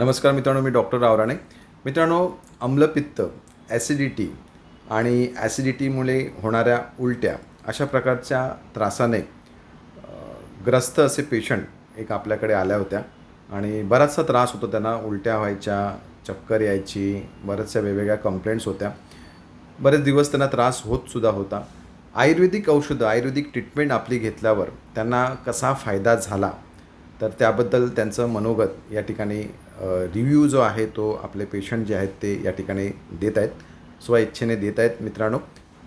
नमस्कार मित्रांनो मी डॉक्टर रावराणे. मित्रांनो आम्लपित्त ॲसिडिटी आणि ॲसिडिटीमुळे होणाऱ्या उलट्या अशा प्रकारच्या त्रासाने ग्रस्त असे पेशंट एक आपल्याकडे आल्या होत्या. आणि बराचसा त्रास होतो त्यांना उलट्या व्हायच्या चक्कर यायची बऱ्याचशा वेगवेगळ्या कंप्लेंट्स होत्या. बरेच दिवस त्यांना त्रास होतसुद्धा होता. आयुर्वेदिक औषधं आयुर्वेदिक ट्रीटमेंट आपली घेतल्यावर त्यांना कसा फायदा झाला तर त्याबद्दल त्यांचं मनोगत या ठिकाणी रिव्ह्यू जो आहे तो आपले पेशंट जे आहेत ते या ठिकाणी देत आहेत. स्वइच्छेने देत आहेत मित्रांनो.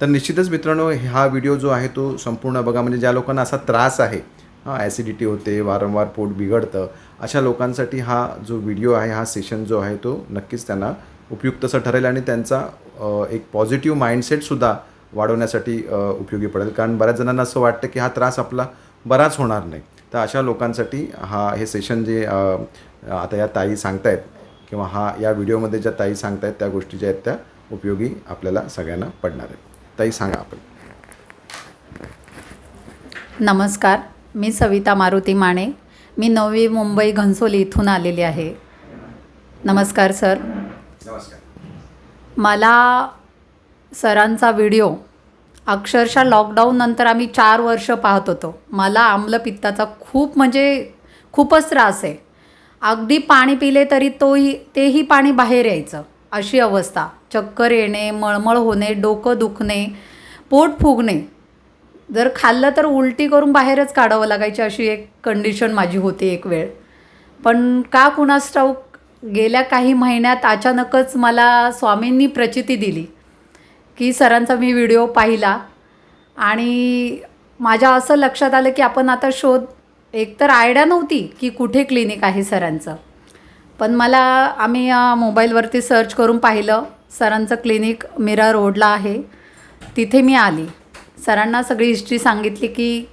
तर निश्चितच मित्रांनो हा व्हिडिओ जो आहे तो संपूर्ण बघा म्हणजे ज्या लोकांना असा त्रास आहे हां ॲसिडिटी होते वारंवार पोट बिघडतं अशा लोकांसाठी हा जो व्हिडिओ आहे हा सेशन जो आहे तो नक्कीच त्यांना उपयुक्त असं ठरेल आणि त्यांचा एक पॉझिटिव्ह माइंडसेटसुद्धा वाढवण्यासाठी उपयोगी पडेल. कारण बऱ्याच जणांना असं वाटतं की हा त्रास आपला बराच होणार नाही. तर अशा लोकांसाठी हा हे सेशन जे आता या ताई सांगतायत किंवा हा या व्हिडिओमध्ये ज्या ताई सांगतायत त्या गोष्टी ज्या आहेत त्या उपयोगी आपल्याला सगळ्यांना पडणार आहेत. ताई सांगा आपण. नमस्कार. मी सविता मारुती माने. मी नवी मुंबई घनसोली इथून आलेली आहे. नमस्कार सर. नमस्कार. मला सरांचा व्हिडिओ अक्षरशः लॉकडाऊननंतर आम्ही चार वर्ष पाहत होतो. मला आम्लपित्ताचा खूप म्हणजे खूपच त्रास आहे. अगदी पाणी पिले तरी तोही तेही पाणी बाहेर यायचं. अशी अवस्था. चक्कर येणे मळमळ होणे डोकं दुखणे पोट फुगणे. जर खाल्लं तर उलटी करून बाहेरच काढावं लागायची अशी एक कंडिशन माझी होती एक वेळ. पण का कुणास ठाऊक गेल्या काही महिन्यात अचानकच मला स्वामींनी प्रचिती दिली. की सरांचा मी व्हिडिओ पाहिला आणि माझ्या असं लक्षात आलं की आपण आता शोध एकतर आयडिया नव्हती की कुठे क्लिनिक आहे सरांचं. पण मला आम्ही मोबाईलवरती सर्च करून पाहिलं सरांचं क्लिनिक मिरा रोडला आहे. तिथे मी आली. सरांना सगळी हिस्ट्री सांगितली की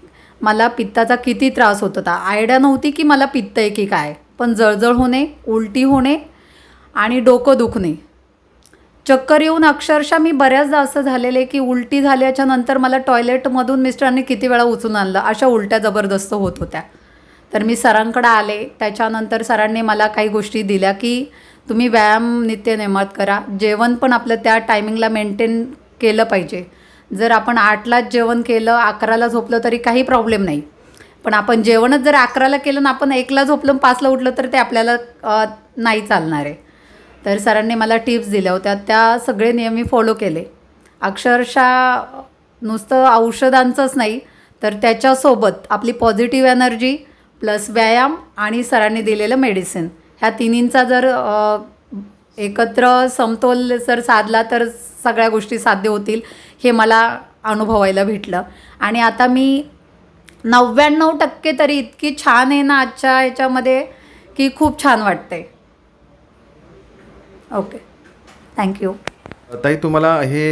मला पित्ताचा किती त्रास होत होता. आयडिया नव्हती की मला पित्त आहे की काय. पण जळजळ होणे उलटी होणे आणि डोकं दुखणे. चक्कर येऊन अक्षरशः मी बऱ्याचदा असं झालेलं आहे की उलटी झाल्याच्यानंतर मला टॉयलेटमधून मिस्टरांनी किती वेळा उचलून आणलं. अशा उलट्या जबरदस्त होत होत्या. तर मी सरांकडे आले. त्याच्यानंतर सरांनी मला काही गोष्टी दिल्या की तुम्ही व्यायाम नित्यनेमात करा. जेवण पण आपलं त्या टायमिंगला मेंटेन केलं पाहिजे. जर आपण आठलाच जेवण केलं अकराला झोपलं तरी काही प्रॉब्लेम नाही. पण आपण जेवणच जर अकराला केलं ना आपण एकला झोपलं पाचला उठलं तर ते आपल्याला नाही चालणार आहे. तर सरांनी मला टिप्स दिल्या होत्या. त्या सगळे नियम मी फॉलो केले. अक्षरशः नुसतं औषधांचंच नाही तर त्याच्यासोबत आपली पॉझिटिव्ह एनर्जी प्लस व्यायाम आणि सरांनी दिलेलं मेडिसिन ह्या तिन्हींचा जर एकत्र समतोल जर साधला तर सगळ्या गोष्टी साध्य होतील हे मला अनुभवायला भेटलं. आणि आता मी नव्याण्णव टक्के तरी इतकी छान आहे ना आजच्या ह्याच्यामध्ये की खूप छान वाटते ओके. थँक्यू ताई तुम्हाला हे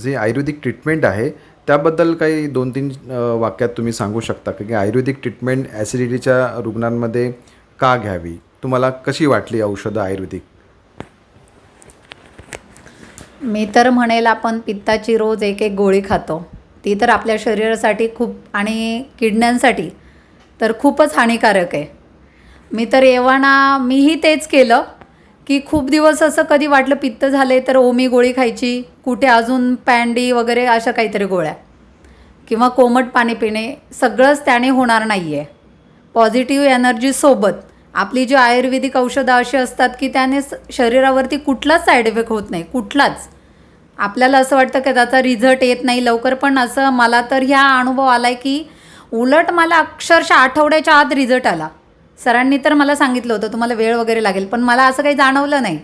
जे आयुर्वेदिक ट्रीटमेंट आहे त्याबद्दल काही दोन तीन वाक्यात तुम्ही सांगू शकता का? की आयुर्वेदिक ट्रीटमेंट ॲसिडिटीच्या रुग्णांमध्ये का घ्यावी? तुम्हाला कशी वाटली औषधं आयुर्वेदिक? मी तर म्हणेल आपण पित्ताची रोज एक एक गोळी खातो. ती तर आपल्या शरीरासाठी खूप आणि किडण्यांसाठी तर खूपच हानिकारक आहे. मी तर एव्हाना मीही तेच केलं. की खूप दिवस असं कधी वाटलं पित्त झाले तर ओमी गोळी खायची कुठे अजून पॅन्डी वगैरे अशा काहीतरी गोळ्या. किंवा कोमट पाणी पिणे सगळंच त्याने होणार नाही आहे पॉझिटिव्ह एनर्जीसोबत आपली जी आयुर्वेदिक औषधं अशी असतात की त्याने स- शरीरावरती कुठलाच साईड इफेक्ट होत नाही कुठलाच. आपल्याला असं वाटतं की त्याचा रिझल्ट येत नाही लवकर पण असं मला तर ह्या अनुभव आला आहे की उलट मला अक्षरशः आठवड्याच्या आत रिझल्ट आला. सरांनी तर मला सांगितलं होतं तुम्हाला वेळ वगैरे लागेल पण मला असं काही जाणवलं नाही.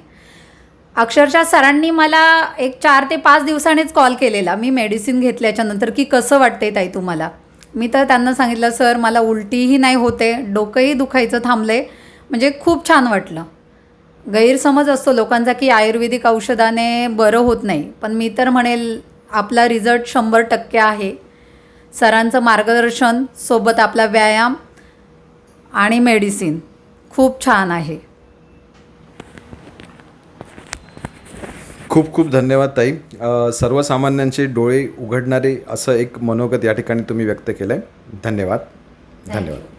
अक्षरशः सरांनी मला एक चार ते पाच दिवसांनीच कॉल केलेला. मी मेडिसिन घेतल्याच्यानंतर की कसं वाटते ताई तुम्हाला? मी तर त्यांना सांगितलं सर मला उलटीही नाही होते डोकंही दुखायचं थांबले म्हणजे खूप छान वाटलं. गैरसमज असतो लोकांचा की आयुर्वेदिक औषधाने बरं होत नाही. पण मी तर म्हणेल आपला रिझल्ट शंभर टक्के आहे. सरांचं मार्गदर्शन सोबत आपला व्यायाम आणि मेडिसिन. खूप छान आहे. खूप खूप धन्यवाद ताई. सर्वसामान्यांचे डोळे उघडणारे असं एक मनोगत या ठिकाणी तुम्ही व्यक्त केलं आहे धन्यवाद. धन्यवाद.